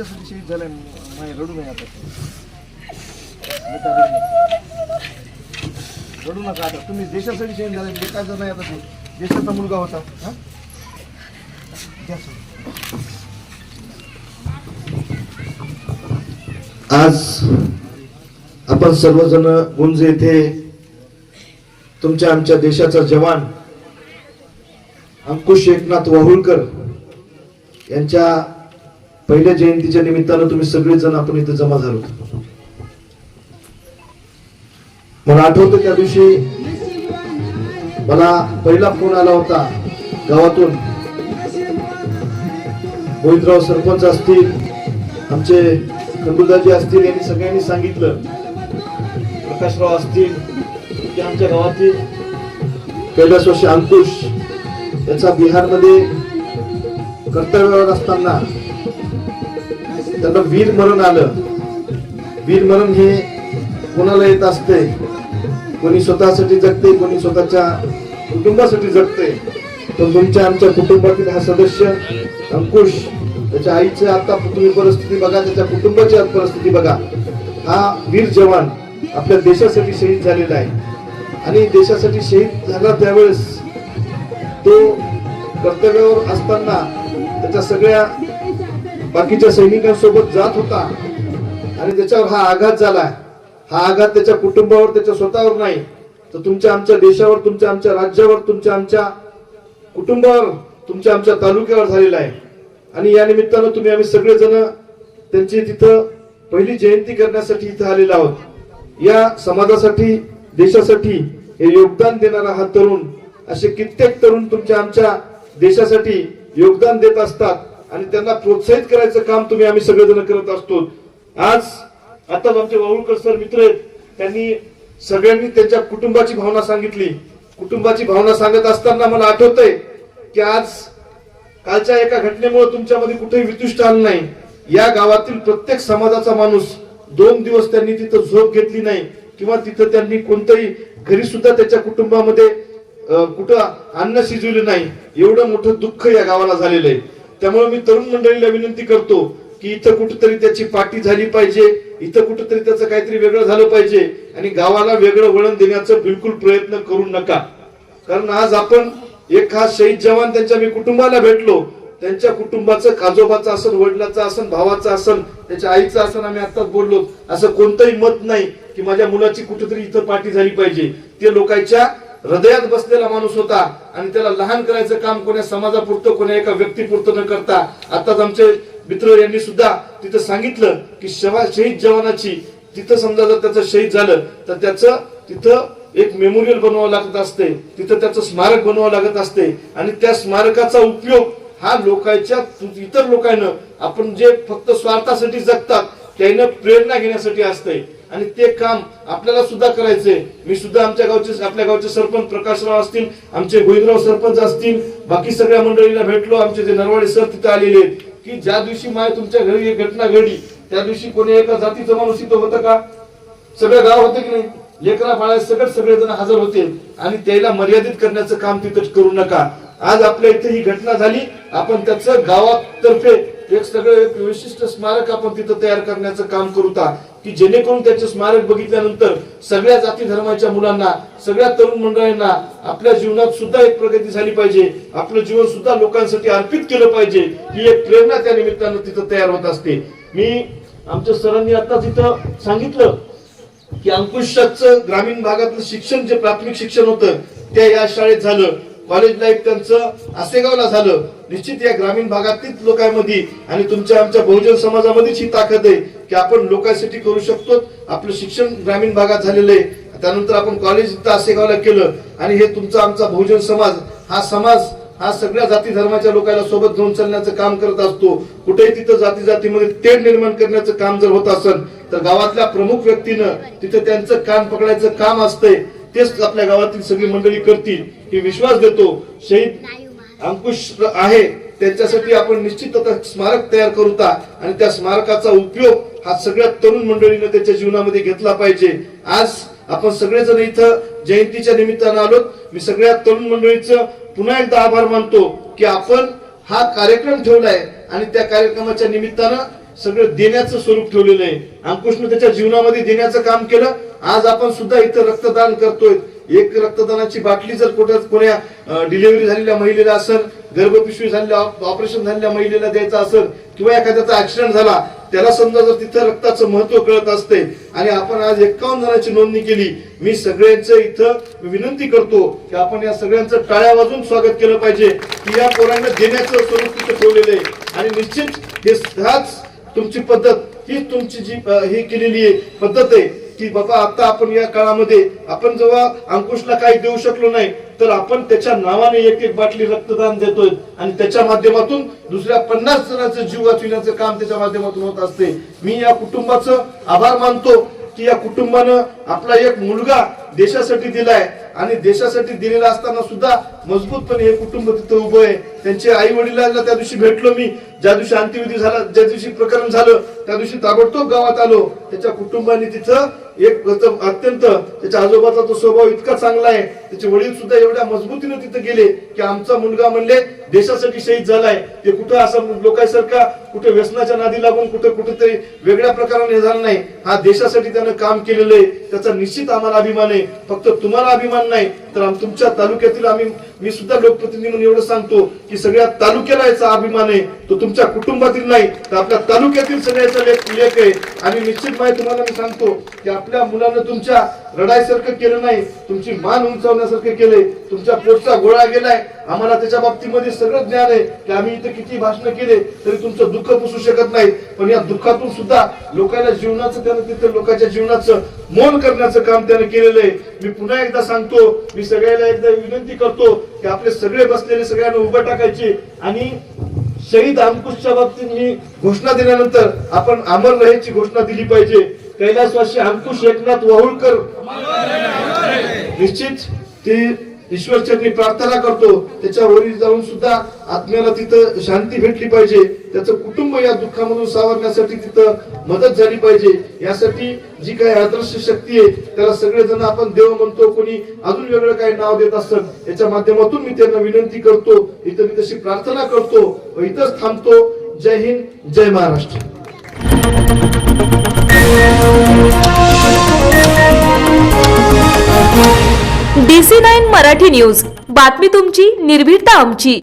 देशासाठी शहीद झालाय नाही रडू नये आता नका रडू नका. आता तुम्ही देशासाठी शहीद झालाय म्हणजे बेकायचं नाही आता देशाचा मुलगा होता हं? आज आपण सर्वजण गुंज येथे तुमच्या आमच्या देशाचा जवान अंकुश एकनाथ वाहुळकर यांच्या पहिल्या जयंतीच्या निमित्तानं तुम्ही सगळेजण आपण इथे जमा झालो मला आठवतं त्या दिवशी मला पहिला फोन आला होता गावातून. गोविंदराव सरपंच असतील आमचे खंडुदाजी असतील यांनी सगळ्यांनी सांगितलं. प्रकाशराव असतील की आमच्या गावातील. कैलासवासी अंकुश याचा बिहारमध्ये कर्तव्यावर असताना त्यांना वीर मरण आलं. वीर मरण हे कोणाला येत असते? कोणी स्वतःसाठी जगते कोणी स्वतःच्या कुटुंबासाठी जगते. पण तुमच्या आमच्या कुटुंबातील हा सदस्य अंकुश त्याच्या आईची आता तुम्ही परिस्थिती बघा त्याच्या कुटुंबाची परिस्थिती बघा. हा वीर जवान आपल्या देशासाठी शहीद झालेला आहे. आणि देशासाठी शहीद झाला त्यावेळेस तो कर्तव्यावर असताना त्याच्या सगळ्या बाकीच्या सैनिकांसोबत जात होता. आणि त्याच्यावर हा आघात झाला. हा आघात त्याच्या कुटुंबावर त्याच्या स्वतःवर नाही. तर तुमच्या आमच्या देशावर तुमच्या आमच्या राज्यावर तुमच्या आमच्या कुटुंबावर तुमच्या आमच्या तालुक्यावर झालेला आहे. आणि या निमित्तानं तुम्ही आम्ही सगळेजण त्यांची तिथं पहिली जयंती करण्यासाठी इथं आलेलो आहोत. या समाजासाठी देशासाठी हे योगदान देणारा हा तरुण असे कित्येक तरुण तुमच्या आमच्या देशासाठी योगदान देत असतात. आणि त्यांना प्रोत्साहित करायचं काम तुम्ही आम्ही सगळेजण करत असतो. आज आताच आमचे वाळूळकर सर मित्र आहेत त्यांनी सगळ्यांनी त्यांच्या कुटुंबाची भावना सांगितली. कुटुंबाची भावना सांगत असताना मला आठवतंय की आज कालच्या एका घटनेमुळे तुमच्यामध्ये कुठेही वितुष्ट आलं नाही. या गावातील प्रत्येक समाजाचा माणूस दोन दिवस त्यांनी तिथं झोप घेतली नाही किंवा तिथं त्यांनी कोणतंही घरी सुद्धा त्याच्या कुटुंबामध्ये कुठं अन्न शिजवले नाही. एवढं मोठं दुःख या गावाला झालेलं आहे. त्यामुळे मी तरुण मंडळीला विनंती करतो की इथं कुठेतरी त्याची पाठी झाली पाहिजे इथं कुठेतरी त्याचं काहीतरी वेगळं झालं पाहिजे आणि गावाला वेगळं वळण देण्याचा बिलकुल प्रयत्न करू नका. कारण आज आपण एक खास शहीद जवान त्यांच्या मी कुटुंबाला भेटलो त्यांच्या कुटुंबाचं खाजोबाचं असन वडिलाचं असन भावाचं असन त्याच्या आईचं असन आम्ही आताच बोललो. असं कोणतंही मत नाही की माझ्या मुलाची कुठेतरी इथं पाठी झाली पाहिजे. ते लोकांच्या हृदयात बसलेला माणूस होता आणि त्याला लहान करायचं काम कोण्या समाजापुरतं कोण्या एका व्यक्तीपुरतं न करता आताच आमचे मित्र यांनी सुद्धा तिथं सांगितलं की शवा शहीद जवानाची तिथं समजा जर त्याचं शहीद झालं तर त्याचं तिथं एक मेमोरियल बनवावं लागत असते तिथं त्याचं स्मारक बनवावं लागत असते. आणि त्या स्मारकाचा उपयोग हा लोकांच्या इतर लोकांना आपण जे फक्त स्वार्थासाठी जगतात त्यानं प्रेरणा घेण्यासाठी असते. आणि ते काम आपल्याला सुद्धा करायचंय. मी सुद्धा आमच्या गावचे आपल्या गावचे सरपंच प्रकाशराव असतील आमचे गोविंदराव सरपंच असतील बाकी सगळ्या मंडळीला भेटलो आमचे जे नरवाडे सर तिथे आलेले आहेत की ज्या दिवशी माय तुमच्या घरी एक घटना घडली त्या दिवशी कोणी एका जातीचं माणूस इथं होतं का? सगळं गाव होतं की नाही? लेकरा बाळा सगळं सगळेजण हजर होते. आणि त्याला मर्यादित करण्याचं काम तिथं करू नका. आज आपल्या इथे ही घटना झाली. आपण त्याचं गावातर्फे एक सगळं एक विशिष्ट स्मारक आपण तिथं तयार करण्याचं काम करूता की जेणेकरून त्याचे स्मारक बघितल्यानंतर सगळ्या जाती धर्माच्या मुलांना सगळ्या तरुण मंडळींना आपल्या जीवनात सुद्धा एक प्रगती झाली पाहिजे. आपलं जीवन सुद्धा लोकांसाठी अर्पित केलं पाहिजे. ही एक प्रेरणा त्या निमित्तानं तिथं तयार होत असते. मी आमच्या सरांनी आता तिथं सांगितलं की अंकुशाचं ग्रामीण भागातलं शिक्षण जे प्राथमिक शिक्षण होतं ते या शाळेत झालं. कॉलेज लाईफ त्यांचं आसेगावला झालं. निश्चित या ग्रामीण भागातील लोकांमध्ये आणि तुमच्या आमच्या बहुजन समाजामध्येच ही ताकद आहे की आपण लोकांसाठी करू शकतो. आपलं शिक्षण ग्रामीण भागात झालेलं आहे. त्यानंतर आपण कॉलेज इथं आसेगावला केलं. आणि हे तुमचा आमचा बहुजन समाज हा समाज हा सगळ्या जाती धर्माच्या लोकांना सोबत घेऊन चालण्याचं काम करत असतो. कुठेही तिथं जाती जातीमध्ये तेढ निर्माण करण्याचं काम जर होत असेल तर गावातल्या प्रमुख व्यक्तीनं तिथं त्यांचं कान पकडायचं काम असतंय. तेच आपल्या गावातील सगळी मंडळी करतील ही विश्वास देतो. शहीद अंकुश आहे त्यांच्यासाठी आपण निश्चित आता स्मारक तयार करूता आणि त्या स्मारकाचा उपयोग हा सगळ्या तरुण मंडळीनं त्याच्या जीवनामध्ये घेतला पाहिजे. आज आपण सगळेजण इथं जयंतीच्या निमित्तानं आलोत. मी सगळ्या तरुण मंडळीचं पुन्हा एकदा आभार मानतो की आपण हा कार्यक्रम ठेवलाय. आणि त्या कार्यक्रमाच्या निमित्तानं सगळं देण्याचं स्वरूप ठेवलेलं आहे. अंकुशनं त्याच्या जीवनामध्ये देण्याचं काम केलं. आज आपण सुद्धा इथं रक्तदान करतोय. एक रक्तदानाची बाटली जर कुठं कोण्या डिलिव्हरी झालेल्या महिलेला असेल गर्भपिशवी झालेल्या ऑपरेशन झालेल्या महिलेला द्यायचं असेल किंवा एखाद्याचा ऍक्सिडेंट झाला त्याला समजा जर तिथं रक्ताचं महत्त्व कळत असते आणि आपण आज एकावन्न जणांची नोंदणी केली मी सगळ्यांचं इथं विनंती करतो की आपण या सगळ्यांचं टाळ्या वाजून स्वागत केलं पाहिजे. की या पोरांना देण्याचं स्वरूप तिथे ठेवलेलं आहे. आणि निश्चित हे हाच तुमची पद्धत हीच तुमची जी हे केलेली आहे पद्धत आहे की बाबा आता आपण या काळामध्ये आपण जेव्हा अंकुशला काही देऊ शकलो नाही तर आपण त्याच्या नावाने एक एक बाटली रक्तदान देतोय. आणि त्याच्या माध्यमातून दुसऱ्या पन्नास जणांचं जीव वाचविण्याचं काम त्याच्या माध्यमातून होत असते. मी या कुटुंबाचं आभार मानतो. की या कुटुंबानं आपला एक मुलगा देशासाठी दिलाय आणि देशासाठी दिलेला असताना सुद्धा मजबूतपणे हे कुटुंब तिथं उभं आहे. त्यांचे आई वडिलांना त्या दिवशी भेटलो मी. ज्या दिवशी अंत्यविधी झाला ज्या दिवशी प्रकरण झालं त्या दिवशी ताबडतोब गावात आलो. त्याच्या कुटुंबाने तिथं एक अत्यंत त्याच्या आजोबाचा तो स्वभाव इतका चांगला आहे. त्याचे वडील सुद्धा एवढ्या मजबूतीने तिथे गेले की आमचा मुलगा म्हणले देशासाठी शहीद झालाय. ते कुठं असं लोकांसारखा कुठे व्यसनाच्या नादी लागून कुठे कुठेतरी वेगळ्या प्रकाराने झाला नाही. हा देशासाठी त्यानं काम केलेलं आहे. त्याचा निश्चित आम्हाला अभिमान आहे. फक्त तुम्हाला अभिमान नाही तर तुमच्या तालुक्यातील आम्ही मी सुद्धा लोकप्रतिनिधी म्हणून एवढं सांगतो की सगळ्या तालुक्याला याचा अभिमान आहे. तो तुमच्या कुटुंबातील नाही तर आपल्या तालुक्यातील सगळ्याचा लेख लेख आहे. आणि निश्चित माहिती तुम्हाला मी सांगतो की आपल्या मुलानं तुमच्या रडायसारखं केलं नाही. तुमची मान उंचावण्यासारखं केलंय. तुमच्या पोटचा गोळा गेलाय. आम्हाला त्याच्या बाबतीमध्ये सगळं ज्ञान आहे की आम्ही इथे किती भाषण केले तरी तुमचं दुःख पुसू शकत नाही. पण या दुःखातून सुद्धा लोकांना जीवनाचं त्यानं तिथे लोकांच्या जीवनाचं मोल करण्याचं काम त्यानं केलेलं आहे. मी पुन्हा एकदा सांगतो मी सगळ्याला एकदा विनंती करतो की आपले सगळे बसलेले सगळ्यांना उभं टाकायचे आणि शहीद अंकुशच्या बाबतीत मी घोषणा दिल्यानंतर आपण अमर रहेची घोषणा दिली पाहिजे. कैलासवासी अंकुश एकनाथ वाहुळकर. निश्चित ते ईश्वरचरणी प्रार्थना करतो त्याच्यावर जाऊन सुद्धा आत्म्याला तिथं शांती भेटली पाहिजे. त्याचं कुटुंब या दुःखामधून सावरण्यासाठी तिथं मदत झाली पाहिजे. यासाठी जी काही आदर्श शक्ती आहे त्याला सगळेजण आपण देव म्हणतो कोणी अजून वेगळं काही नाव देत असत याच्या माध्यमातून मी त्यांना विनंती करतो इथं मी तशी प्रार्थना करतो व इथंच थांबतो. जय हिंद जय Maharashtra. D C nine Marathi news. बातमी तुमची निर्भीडता आमची.